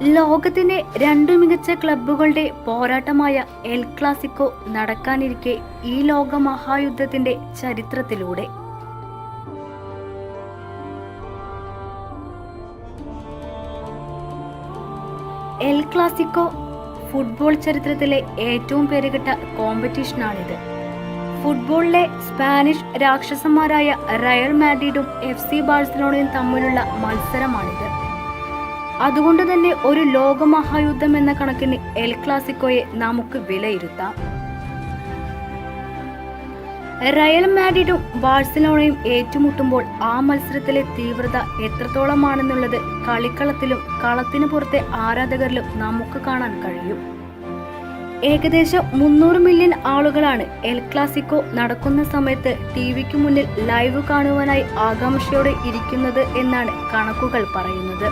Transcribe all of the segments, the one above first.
ലോകത്തിലെ രണ്ടു മികച്ച ക്ലബ്ബുകളുടെ പോരാട്ടമായ എൽ ക്ലാസിക്കോ നടക്കാനിരിക്കെ ഈ ലോക മഹായുദ്ധത്തിന്റെ ചരിത്രത്തിലൂടെ. എൽ ക്ലാസിക്കോ ഫുട്ബോൾ ചരിത്രത്തിലെ ഏറ്റവും പേരുകെട്ട കോമ്പറ്റീഷനാണിത്. ഫുട്ബോളിലെ സ്പാനിഷ് രാക്ഷസന്മാരായ റയൽ മാഡ്രിഡും എഫ് സി ബാഴ്സലോണയും തമ്മിലുള്ള മത്സരമാണിത്. അതുകൊണ്ട് തന്നെ ഒരു ലോകമഹായുദ്ധം എന്ന കണക്കിന് എൽ ക്ലാസിക്കോയെ നമുക്ക് വിലയിരുത്താം. റയൽ മാഡ്രിഡും ബാഴ്സലോണയും ഏറ്റുമുട്ടുമ്പോൾ ആ മത്സരത്തിലെ തീവ്രത എത്രത്തോളമാണെന്നുള്ളത് കളിക്കളത്തിലും കളത്തിനു പുറത്തെ ആരാധകരിലും നമുക്ക് കാണാൻ കഴിയും. ഏകദേശം മുന്നൂറ് മില്യൺ ആളുകളാണ് എൽ ക്ലാസിക്കോ നടക്കുന്ന സമയത്ത് ടി വിക്ക് മുന്നിൽ ലൈവ് കാണുവാനായി ആകാംക്ഷയോടെ ഇരിക്കുന്നത് എന്നാണ് കണക്കുകൾ പറയുന്നത്.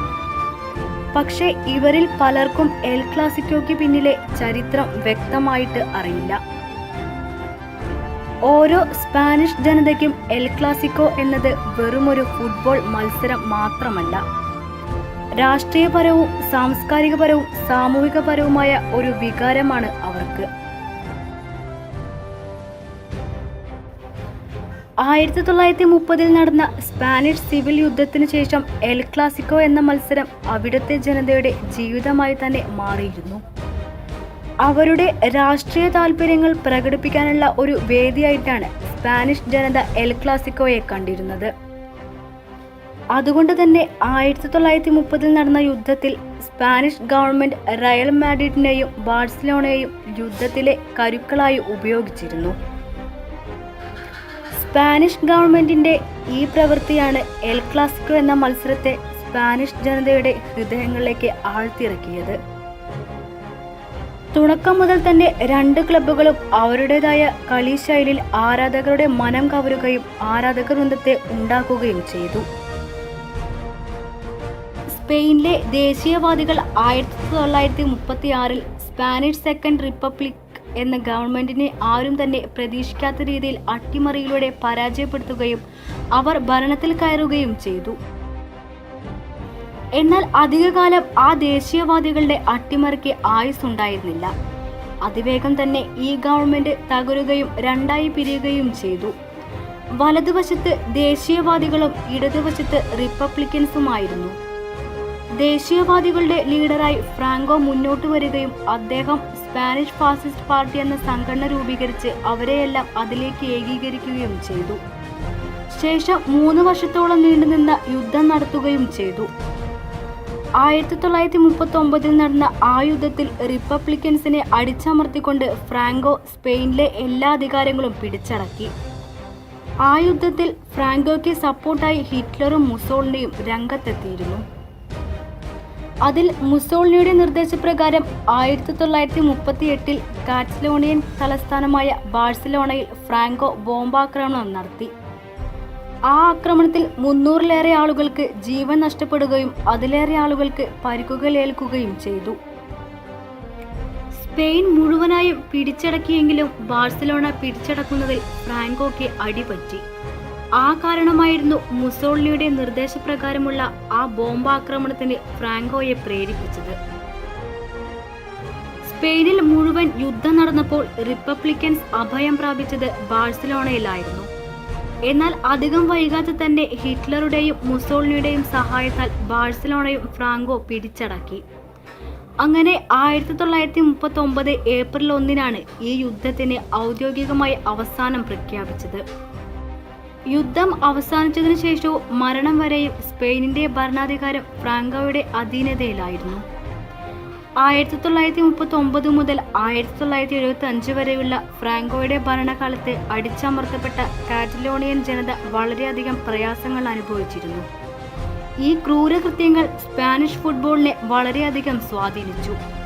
പക്ഷേ ഇവരിൽ പലർക്കും എൽ ക്ലാസിക്കോയ്ക്ക് പിന്നിലെ ചരിത്രം വ്യക്തമായിട്ട് അറിയില്ല. ഓരോ സ്പാനിഷ് ജനതയ്ക്കും എൽ ക്ലാസിക്കോ എന്നത് വെറുമൊരു ഫുട്ബോൾ മത്സരം മാത്രമല്ല. രാഷ്ട്രീയപരവും സാംസ്കാരികപരവും സാമൂഹികപരവുമായ ഒരു വികാരമാണ് ആയിരത്തി തൊള്ളായിരത്തി മുപ്പതിൽ നടന്ന സ്പാനിഷ് സിവിൽ യുദ്ധത്തിന് ശേഷം എൽ ക്ലാസിക്കോ എന്ന മത്സരം അവിടുത്തെ ജനതയുടെ ജീവിതമായി തന്നെ മാറിയിരുന്നു. അവരുടെ രാഷ്ട്രീയ താല്പര്യങ്ങൾ പ്രകടിപ്പിക്കാനുള്ള ഒരു വേദിയായിട്ടാണ് സ്പാനിഷ് ജനത എൽ ക്ലാസിക്കോയെ കണ്ടിരുന്നത്. അതുകൊണ്ട് തന്നെ ആയിരത്തി തൊള്ളായിരത്തി മുപ്പതിൽ നടന്ന യുദ്ധത്തിൽ സ്പാനിഷ് ഗവൺമെന്റ് റയൽ മാഡ്രിഡിനെയും ബാഴ്സലോണയെയും യുദ്ധത്തിലെ കരുക്കളായി ഉപയോഗിച്ചിരുന്നു. സ്പാനിഷ് ഗവൺമെന്റിന്റെ ഈ പ്രവൃത്തിയാണ് എൽ ക്ലാസിക്കോ എന്ന മത്സരത്തെ സ്പാനിഷ് ജനതയുടെ ഹൃദയങ്ങളിലേക്ക് ആഴ്ത്തിറക്കിയത് തുടക്കം മുതൽ തന്നെ രണ്ട് ക്ലബ്ബുകളും അവരുടേതായ കളിശൈലിയിൽ ആരാധകരുടെ മനം കവരുകയും ആരാധക വൃന്ദത്തെ ഉണ്ടാക്കുകയും ചെയ്തു. സ്പെയിനിലെ ദേശീയവാദികൾ ആയിരത്തി തൊള്ളായിരത്തി മുപ്പത്തി ആറിൽ സ്പാനിഷ് സെക്കൻഡ് റിപ്പബ്ലിക് എന്ന ഗവൺമെന്റിനെ ആരും തന്നെ പ്രതീക്ഷിക്കാത്ത രീതിയിൽ അട്ടിമറിയിലൂടെ പരാജയപ്പെടുത്തുകയും അവർ ഭരണത്തിൽ കയറുകയും ചെയ്തു. എന്നാൽ അധികകാലം ആ ദേശീയവാദികളുടെ അട്ടിമറിക്ക് ആയുസ് ഉണ്ടായിരുന്നില്ല അതിവേഗം തന്നെ ഈ ഗവൺമെന്റ് തകരുകയും രണ്ടായി പിരിയുകയും ചെയ്തു. വലതുവശത്ത് ദേശീയവാദികളും ഇടതുവശത്ത് റിപ്പബ്ലിക്കൻസുമായിരുന്നു. ദേശീയവാദികളുടെ ലീഡറായി ഫ്രാങ്കോ മുന്നോട്ട് വരികയും അദ്ദേഹം സ്പാനിഷ് ഫാസിസ്റ്റ് പാർട്ടി എന്ന സംഘടന രൂപീകരിച്ച് അവരെയെല്ലാം അതിലേക്ക് ഏകീകരിക്കുകയും ചെയ്തു. ശേഷം മൂന്ന് വർഷത്തോളം നീണ്ടുനിന്ന യുദ്ധം നടത്തുകയും ചെയ്തു. ആയിരത്തി തൊള്ളായിരത്തി മുപ്പത്തി ഒമ്പതിൽ നടന്ന ആ യുദ്ധത്തിൽ റിപ്പബ്ലിക്കൻസിനെ അടിച്ചമർത്തിക്കൊണ്ട് ഫ്രാങ്കോ സ്പെയിനിലെ എല്ലാ അധികാരങ്ങളും പിടിച്ചടക്കി. ആ യുദ്ധത്തിൽ ഫ്രാങ്കോയ്ക്ക് സപ്പോർട്ടായി ഹിറ്റ്ലറും മുസോളിനിയും രംഗത്തെത്തിയിരുന്നു. അതിൽ മുസോളിനിയുടെ നിർദ്ദേശപ്രകാരം ആയിരത്തി തൊള്ളായിരത്തി മുപ്പത്തി എട്ടിൽ കാറ്റ്സ്ലോണിയൻ തലസ്ഥാനമായ ബാഴ്സലോണയിൽ ഫ്രാങ്കോ ബോംബാക്രമണം നടത്തി. ആ ആക്രമണത്തിൽ മുന്നൂറിലേറെ ആളുകൾക്ക് ജീവൻ നഷ്ടപ്പെടുകയും അതിലേറെ ആളുകൾക്ക് പരിക്കുകൾ ഏൽക്കുകയും ചെയ്തു. സ്പെയിൻ മുഴുവനായും പിടിച്ചടക്കിയെങ്കിലും ബാഴ്സലോണ പിടിച്ചടക്കുന്നതിൽ ഫ്രാങ്കോയ്ക്ക് അടിപറ്റി. ആ കാരണമായിരുന്നു മുസോളിനിയുടെ നിർദ്ദേശപ്രകാരമുള്ള ആ ബോംബാക്രമണത്തിന് ഫ്രാങ്കോയെ പ്രേരിപ്പിച്ചത്. സ്പെയിനിൽ മുഴുവൻ യുദ്ധം നടന്നപ്പോൾ റിപ്പബ്ലിക്കൻസ് അഭയം പ്രാപിച്ചത് ബാഴ്സലോണയിലായിരുന്നു. എന്നാൽ അധികം വൈകാതെ തന്നെ ഹിറ്റ്ലറുടെയും മുസോളിനിയുടെയും സഹായത്താൽ ബാഴ്സലോണയും ഫ്രാങ്കോ പിടിച്ചടക്കി. അങ്ങനെ ആയിരത്തി തൊള്ളായിരത്തി മുപ്പത്തി ഒമ്പത് ഏപ്രിൽ ഒന്നിനാണ് ഈ യുദ്ധത്തിന് ഔദ്യോഗികമായി അവസാനം പ്രഖ്യാപിച്ചത്. യുദ്ധം അവസാനിച്ചതിനു ശേഷവും മരണം വരെയും സ്പെയിനിന്റെ ഭരണാധികാരം ഫ്രാങ്കോയുടെ അധീനതയിലായിരുന്നു. ആയിരത്തി തൊള്ളായിരത്തി മുപ്പത്തി ഒമ്പത് മുതൽ ആയിരത്തി തൊള്ളായിരത്തി എഴുപത്തി അഞ്ച് വരെയുള്ള ഫ്രാങ്കോയുടെ ഭരണകാലത്ത് അടിച്ചമർത്തപ്പെട്ട കാറ്റലോണിയൻ ജനത വളരെയധികം പ്രയാസങ്ങൾ അനുഭവിച്ചിരുന്നു. ഈ ക്രൂരകൃത്യങ്ങൾ സ്പാനിഷ് ഫുട്ബോളിനെ വളരെയധികം സ്വാധീനിച്ചു.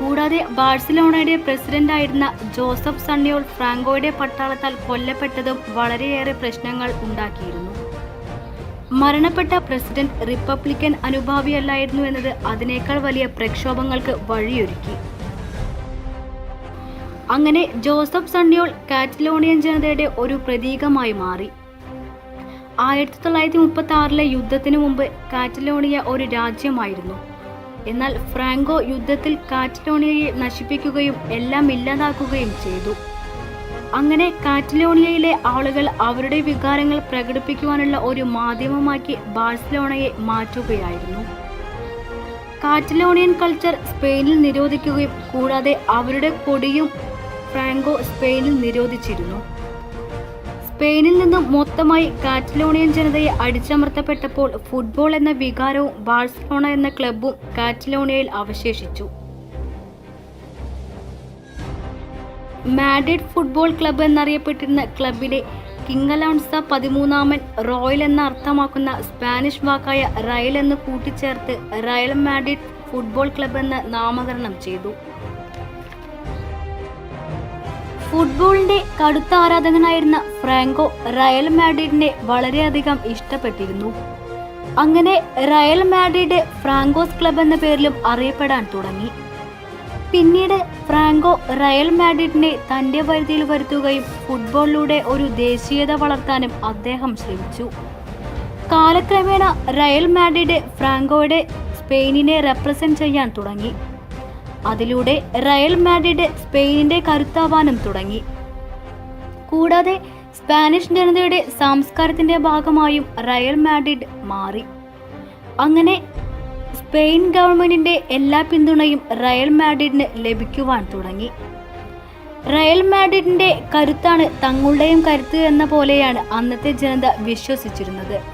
കൂടാതെ ബാഴ്സലോണയുടെ പ്രസിഡന്റായിരുന്ന ജോസഫ് സണ്ണിയോൾ ഫ്രാങ്കോയുടെ പട്ടാളത്താൽ കൊല്ലപ്പെട്ടതും വളരെയേറെ പ്രശ്നങ്ങൾ ഉണ്ടാക്കിയിരുന്നു. മരണപ്പെട്ട പ്രസിഡന്റ് റിപ്പബ്ലിക്കൻ അനുഭാവിയല്ലായിരുന്നു എന്നത് അതിനേക്കാൾ വലിയ പ്രക്ഷോഭങ്ങൾക്ക് വഴിയൊരുക്കി. അങ്ങനെ ജോസഫ് സണ്ണിയോൾ കാറ്റലോണിയൻ ജനതയുടെ ഒരു പ്രതീകമായി മാറി. ആയിരത്തി തൊള്ളായിരത്തി മുപ്പത്തി ആറിലെ യുദ്ധത്തിനു മുമ്പ് കാറ്റലോണിയ ഒരു രാജ്യമായിരുന്നു. എന്നാൽ ഫ്രാങ്കോ യുദ്ധത്തിൽ കാറ്റലോണിയയെ നശിപ്പിക്കുകയും എല്ലാം ഇല്ലാതാക്കുകയും ചെയ്തു. അങ്ങനെ കാറ്റലോണിയയിലെ ആളുകൾ അവരുടെ വികാരങ്ങൾ പ്രകടിപ്പിക്കുവാനുള്ള ഒരു മാധ്യമമാക്കി ബാഴ്സലോണയെ മാറ്റുകയായിരുന്നു. കാറ്റലോണിയൻ കൾച്ചർ സ്പെയിനിൽ നിരോധിക്കുകയും കൂടാതെ അവരുടെ കൊടിയും ഫ്രാങ്കോ സ്പെയിനിൽ നിരോധിച്ചിരുന്നു. സ്പെയിനിൽ നിന്നും മൊത്തമായി കാറ്റലോണിയൻ ജനതയെ അടിച്ചമർത്തപ്പെട്ടപ്പോൾ ഫുട്ബോൾ എന്ന വികാരവും ബാഴ്സലോണ എന്ന ക്ലബും കാറ്റലോണിയയിൽ അവശേഷിച്ചു. മാഡ്രിഡ് ഫുട്ബോൾ ക്ലബ്ബ് എന്നറിയപ്പെട്ടിരുന്ന ക്ലബിലെ കിങ് പതിമൂന്നാമൻ റോയൽ എന്ന അർത്ഥമാക്കുന്ന സ്പാനിഷ് വാക്കായ റയൽ എന്ന് കൂട്ടിച്ചേർത്ത് റയൽ മാഡ്രിഡ് ഫുട്ബോൾ ക്ലബ്ബ് എന്ന് നാമകരണം ചെയ്തു. ഫുട്ബോളിന്റെ കടുത്ത ആരാധകനായിരുന്ന ഫ്രാങ്കോ റയൽ മാഡ്രിഡിനെ വളരെയധികം ഇഷ്ടപ്പെട്ടിരുന്നു. അങ്ങനെ റയൽ മാഡ്രിഡ് ഫ്രാങ്കോസ് ക്ലബ് എന്ന പേരിലും അറിയപ്പെടാൻ തുടങ്ങി. പിന്നീട് ഫ്രാങ്കോ റയൽ മാഡ്രിഡിനെ തന്റെ പരിധിയിൽ വരുത്തുകയും ഫുട്ബോളിലൂടെ ഒരു ദേശീയത വളർത്താനും അദ്ദേഹം ശ്രമിച്ചു. കാലക്രമേണ റയൽ മാഡ്രിഡ് ഫ്രാങ്കോയുടെ സ്പെയിനിനെ റെപ്രസെന്റ് ചെയ്യാൻ തുടങ്ങി. അതിലൂടെ റയൽ മാഡ്രിഡ് സ്പെയിനിന്റെ കരുത്താവാനും തുടങ്ങി. കൂടാതെ സ്പാനിഷ് ജനതയുടെ സംസ്കാരത്തിന്റെ ഭാഗമായും റയൽ മാഡ്രിഡ് മാറി. അങ്ങനെ സ്പെയിൻ ഗവൺമെന്റിന്റെ എല്ലാ പിന്തുണയും റയൽ മാഡ്രിഡിന് ലഭിക്കുവാൻ തുടങ്ങി. റയൽ മാഡ്രിഡിന്റെ കരുത്താണ് തങ്ങളുടെയും കരുത്ത് എന്ന പോലെയാണ് അന്നത്തെ ജനത വിശ്വസിച്ചിരുന്നത്.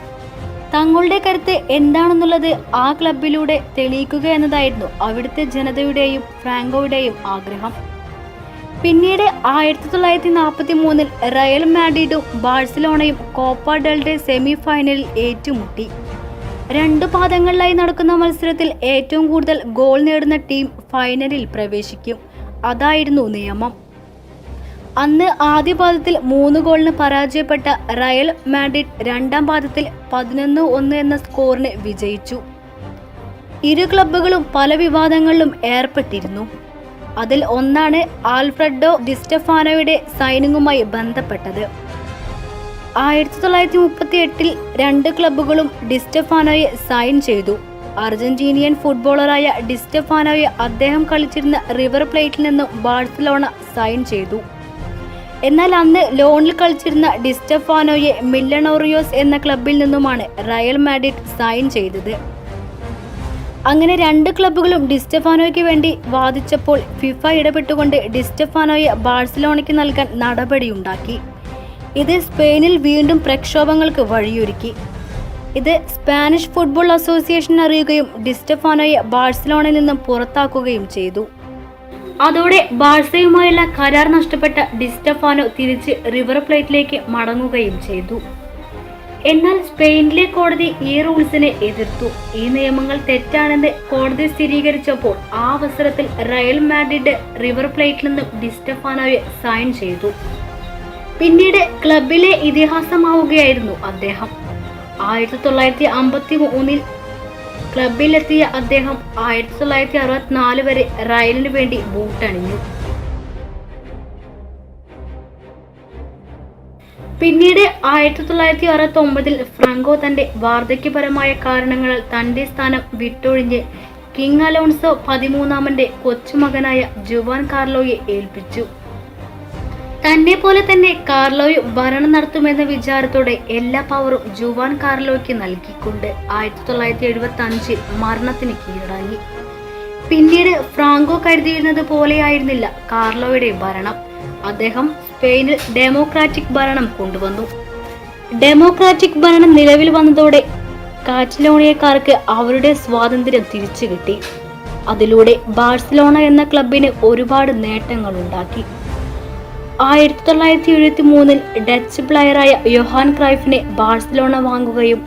തങ്ങളുടെ കരുത്ത് എന്താണെന്നുള്ളത് ആ ക്ലബിലൂടെ തെളിയിക്കുക എന്നതായിരുന്നു അവിടുത്തെ ജനതയുടെയും ഫ്രാങ്കോയുടെയും ആഗ്രഹം. പിന്നീട് ആയിരത്തി തൊള്ളായിരത്തി നാൽപ്പത്തി മൂന്നിൽ റയൽ മാഡ്രിഡും ബാഴ്സലോണയും കോപ്പ ഡെൽഡെ സെമി ഫൈനലിൽ ഏറ്റുമുട്ടി. രണ്ടു പാദങ്ങളിലായി നടക്കുന്ന മത്സരത്തിൽ ഏറ്റവും കൂടുതൽ ഗോൾ നേടുന്ന ടീം ഫൈനലിൽ പ്രവേശിക്കും. അതായിരുന്നു നിയമം. അന്ന് ആദ്യ പാദത്തിൽ മൂന്ന് ഗോളിന് പരാജയപ്പെട്ട റയൽ മാഡ്രിഡ് രണ്ടാം പാദത്തിൽ പതിനൊന്ന് ഒന്ന് എന്ന സ്കോറിന് വിജയിച്ചു. ഇരു ക്ലബ്ബുകളും പല വിവാദങ്ങളിലും ഏർപ്പെട്ടിരുന്നു. അതിൽ ഒന്നാണ് ആൽഫ്രഡോ ഡിസ്റ്റഫാനോയുടെ സൈനിങ്ങുമായി ബന്ധപ്പെട്ടത്. ആയിരത്തി തൊള്ളായിരത്തി മുപ്പത്തി എട്ടിൽ രണ്ട് ക്ലബ്ബുകളും ഡിസ്റ്റഫാനോയെ സൈൻ ചെയ്തു. അർജന്റീനിയൻ ഫുട്ബോളറായ ഡിസ്റ്റഫാനോയെ അദ്ദേഹം കളിച്ചിരുന്ന റിവർ പ്ലേറ്റിൽ നിന്നും ബാഴ്സലോണ സൈൻ ചെയ്തു. എന്നാൽ അന്ന് ലോണിൽ കളിച്ചിരുന്ന ഡിസ്റ്റഫാനോയെ മില്ലണോറിയോസ് എന്ന ക്ലബിൽ നിന്നുമാണ് റയൽ മാഡ്രിഡ് സൈൻ ചെയ്തത്. അങ്ങനെ രണ്ട് ക്ലബ്ബുകളും ഡിസ്റ്റഫാനോയ്ക്ക് വേണ്ടി വാദിച്ചപ്പോൾ ഫിഫ ഇടപെട്ടുകൊണ്ട് ഡിസ്റ്റഫാനോയെ ബാഴ്സലോണയ്ക്ക് നൽകാൻ നടപടിയുണ്ടാക്കി. ഇത് സ്പെയിനിൽ വീണ്ടും പ്രക്ഷോഭങ്ങൾക്ക് വഴിയൊരുക്കി. ഇത് സ്പാനിഷ് ഫുട്ബോൾ അസോസിയേഷൻ അറിയുകയും ഡിസ്റ്റഫാനോയെ ബാഴ്സലോണയിൽ നിന്നും പുറത്താക്കുകയും ചെയ്തു. അതോടെ ബാഴ്സയുമായുള്ള കരാർ നഷ്ടപ്പെട്ട ഡിസ്റ്റഫാനോ തിരിച്ച് റിവർ പ്ലേറ്റിലേക്ക് മടങ്ങുകയും ചെയ്തു. എന്നാൽ സ്പെയിനിലെ കോടതി ഈ റൂൾസിനെ എതിർത്തു. ഈ നിയമങ്ങൾ തെറ്റാണെന്ന് കോടതി സ്ഥിരീകരിച്ചപ്പോൾ ആ അവസരത്തിൽ റയൽ മാഡ്രിഡ് റിവർ പ്ലേറ്റിൽ നിന്നും ഡിസ്റ്റഫാനോയെ സൈൻ ചെയ്തു. പിന്നീട് ക്ലബിലെ ഇതിഹാസമാവുകയായിരുന്നു അദ്ദേഹം. ആയിരത്തി തൊള്ളായിരത്തി അമ്പത്തി മൂന്നിൽ ക്ലബിലെത്തിയ അദ്ദേഹം ആയിരത്തി തൊള്ളായിരത്തി അറുപത്തിനാല് വരെ റയലിന് വേണ്ടി ബൂട്ടണിഞ്ഞു. പിന്നീട് ആയിരത്തി തൊള്ളായിരത്തി അറുപത്തി ഒമ്പതിൽ ഫ്രാങ്കോ തന്റെ വാർദ്ധക്യപരമായ കാരണങ്ങളാൽ തന്റെ സ്ഥാനം വിട്ടൊഴിഞ്ഞ് കിങ് അലോൺസോ പതിമൂന്നാമന്റെ കൊച്ചുമകനായ ജുവാൻ കാർലോയെ ഏൽപ്പിച്ചു. തന്നെ പോലെ തന്നെ കാർലോയ് ഭരണം നടത്തുമെന്ന വിചാരത്തോടെ എല്ലാ പവറും ജുവാൻ കാർലോയ്ക്ക് നൽകിക്കൊണ്ട് ആയിരത്തി തൊള്ളായിരത്തി എഴുപത്തി അഞ്ചിൽ മരണത്തിന് കീഴടങ്ങി. പിന്നീട് ഫ്രാങ്കോ കരുതിയിരുന്നത് പോലെയായിരുന്നില്ല കാർലോയുടെ ഭരണം. അദ്ദേഹം സ്പെയിനിൽ ഡെമോക്രാറ്റിക് ഭരണം കൊണ്ടുവന്നു. ഡെമോക്രാറ്റിക് ഭരണം നിലവിൽ വന്നതോടെ കാറ്റലോണിയക്കാർക്ക് അവരുടെ സ്വാതന്ത്ര്യം തിരിച്ചു കിട്ടി അതിലൂടെ ബാഴ്സലോണ എന്ന ക്ലബിന് ഒരുപാട് നേട്ടങ്ങൾ ഉണ്ടാക്കി ആയിരത്തി തൊള്ളായിരത്തി എഴുപത്തി മൂന്നിൽ ഡച്ച് പ്ലെയറായ യൊഹാൻ ക്രൈഫിനെ ബാഴ്സലോണ വാങ്ങുകയും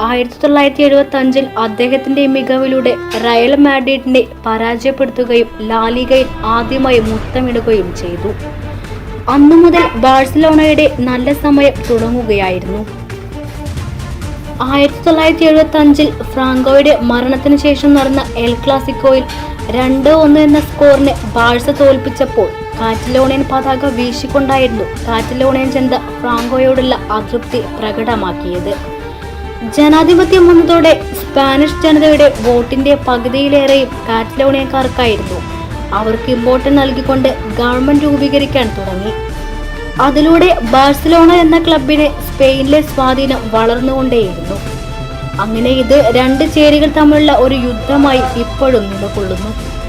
ആയിരത്തി തൊള്ളായിരത്തി എഴുപത്തി അഞ്ചിൽ അദ്ദേഹത്തിന്റെ മികവിലൂടെ റയൽ മാഡ്രിഡിനെ പരാജയപ്പെടുത്തുകയും ലാലിഗയിൽ ആദ്യമായി മുത്തമിടുകയും ചെയ്തു. അന്നു മുതൽ ബാഴ്സലോണയുടെ നല്ല സമയം തുടങ്ങുകയായിരുന്നു. ആയിരത്തി തൊള്ളായിരത്തി എഴുപത്തി അഞ്ചിൽ ഫ്രാങ്കോയുടെ മരണത്തിന് ശേഷം നടന്ന എൽ ക്ലാസിക്കോയിൽ രണ്ട് ഒന്ന് എന്ന സ്കോറിനെ ബാഴ്സ തോൽപ്പിച്ചപ്പോൾ കാറ്റലോണിയൻ പതാക വീശിക്കൊണ്ടായിരുന്നു കാറ്റലോണിയൻ ജനത ഫ്രാങ്കോയോടുള്ള അതൃപ്തി പ്രകടമാക്കിയത്. ജനാധിപത്യം വന്നതോടെ സ്പാനിഷ് ജനതയുടെ വോട്ടിന്റെ പകുതിയിലേറെയും കാറ്റലോണിയക്കാർക്കായിരുന്നു അവർക്ക് വോട്ട് നൽകിക്കൊണ്ട് ഗവൺമെന്റ് രൂപീകരിക്കാൻ തുടങ്ങി. അതിലൂടെ ബാഴ്സലോണ എന്ന ക്ലബിന് സ്പെയിനിലെ സ്വാധീനം വളർന്നുകൊണ്ടേയിരുന്നു. അങ്ങനെ ഇത് രണ്ട് ചേരികൾ തമ്മിലുള്ള ഒരു യുദ്ധമായി ഇപ്പോഴും നിലകൊള്ളുന്നു.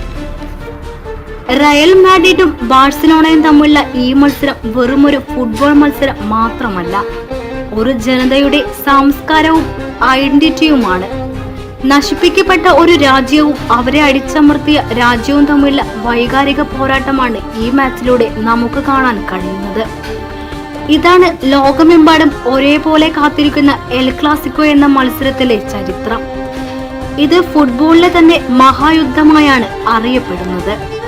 റയൽ മാഡ്രിഡും ബാഴ്സലോണയും തമ്മിലുള്ള ഈ മത്സരം വെറുമൊരു ഫുട്ബോൾ മത്സരം മാത്രമല്ല ഒരു ജനതയുടെ സംസ്കാരവും ഐഡന്റിറ്റിയുമാണ്. നശിപ്പിക്കപ്പെട്ട ഒരു രാജ്യവും അവരെ അടിച്ചമർത്തിയ രാജ്യവും തമ്മിലുള്ള വൈകാരിക പോരാട്ടമാണ് ഈ മാച്ചിലൂടെ നമുക്ക് കാണാൻ കഴിയുന്നത്. ഇതാണ് ലോകമെമ്പാടും ഒരേപോലെ കാത്തിരിക്കുന്ന എൽ ക്ലാസിക്കോ എന്ന മത്സരത്തിലെ ചരിത്രം. ഇത് ഫുട്ബോളിലെ തന്നെ മഹായുദ്ധമായാണ് അറിയപ്പെടുന്നത്.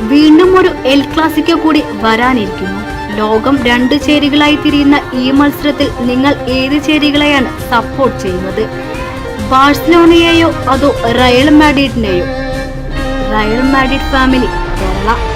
വീണ്ടും ഒരു എൽ ക്ലാസിക്കോ കൂടി വരാനിരിക്കുന്നു. ലോകം രണ്ട് ചേരികളായി തിരിയുന്ന ഈ മത്സരത്തിൽ നിങ്ങൾ ഏത് ചേരികളെയാണ് സപ്പോർട്ട് ചെയ്യുന്നത്? ബാഴ്സലോണയെയോ അതോ Real മാഡ്രിഡിനെയോ? Real Madrid family Kerala.